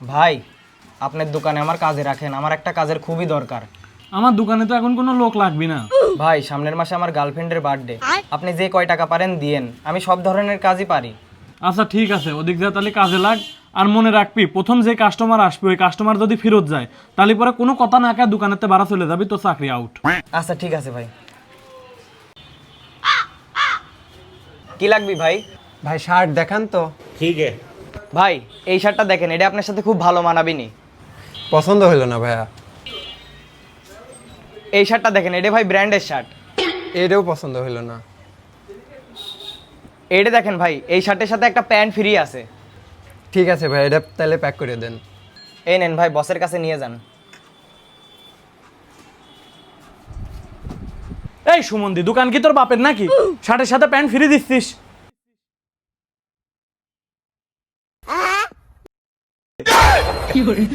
ভাই আপনার দোকানে আমার কাজে রাখেন আমার একটা কাজের খুবই দরকার। আমার দোকানে তো এখন কোনো লোক লাগবে না। ভাই সামনের মাসে আমার গার্লফ্রেন্ডের বার্থডে আপনি যে কয় টাকা পারেন দিয়েন। আমি সব ধরনের কাজই পারি। আচ্ছা ঠিক আছে ওদিক যা তাহলে কাজে লাগ। আর মনে রাখবি প্রথম যে কাস্টমার আসবে ওই কাস্টমার যদি ফেরত যায় তাহলে পরে কোনো কথা না কে দোকানেতে বাড়া চলে যাবি তো চাকরি আউট আচ্ছা ঠিক আছে ভাই। কি লাগবি ভাই? ভাই শার্ট দেখান তো। ভাই এই শার্টটা দেখেন এটা আপনার সাথে খুব ভালো মানাবিনি। পছন্দ হলো না ভাইয়া? এই শার্টটা দেখেন এটা ভাই ব্র্যান্ডের শার্ট। এটাও পছন্দ হলো না। এটা দেখেন ভাই এই শার্টের সাথে একটা প্যান্ট ফ্রি আছে। ঠিক আছে ভাই এটা তাহলে প্যাক করে দেন। এই নেন ভাই বসের কাছে নিয়ে যান। এই সুমন্দি দোকান কি তোর বাপের নাকি? শার্টের সাথে প্যান্ট ফিরে দিচ্ছিস? 有人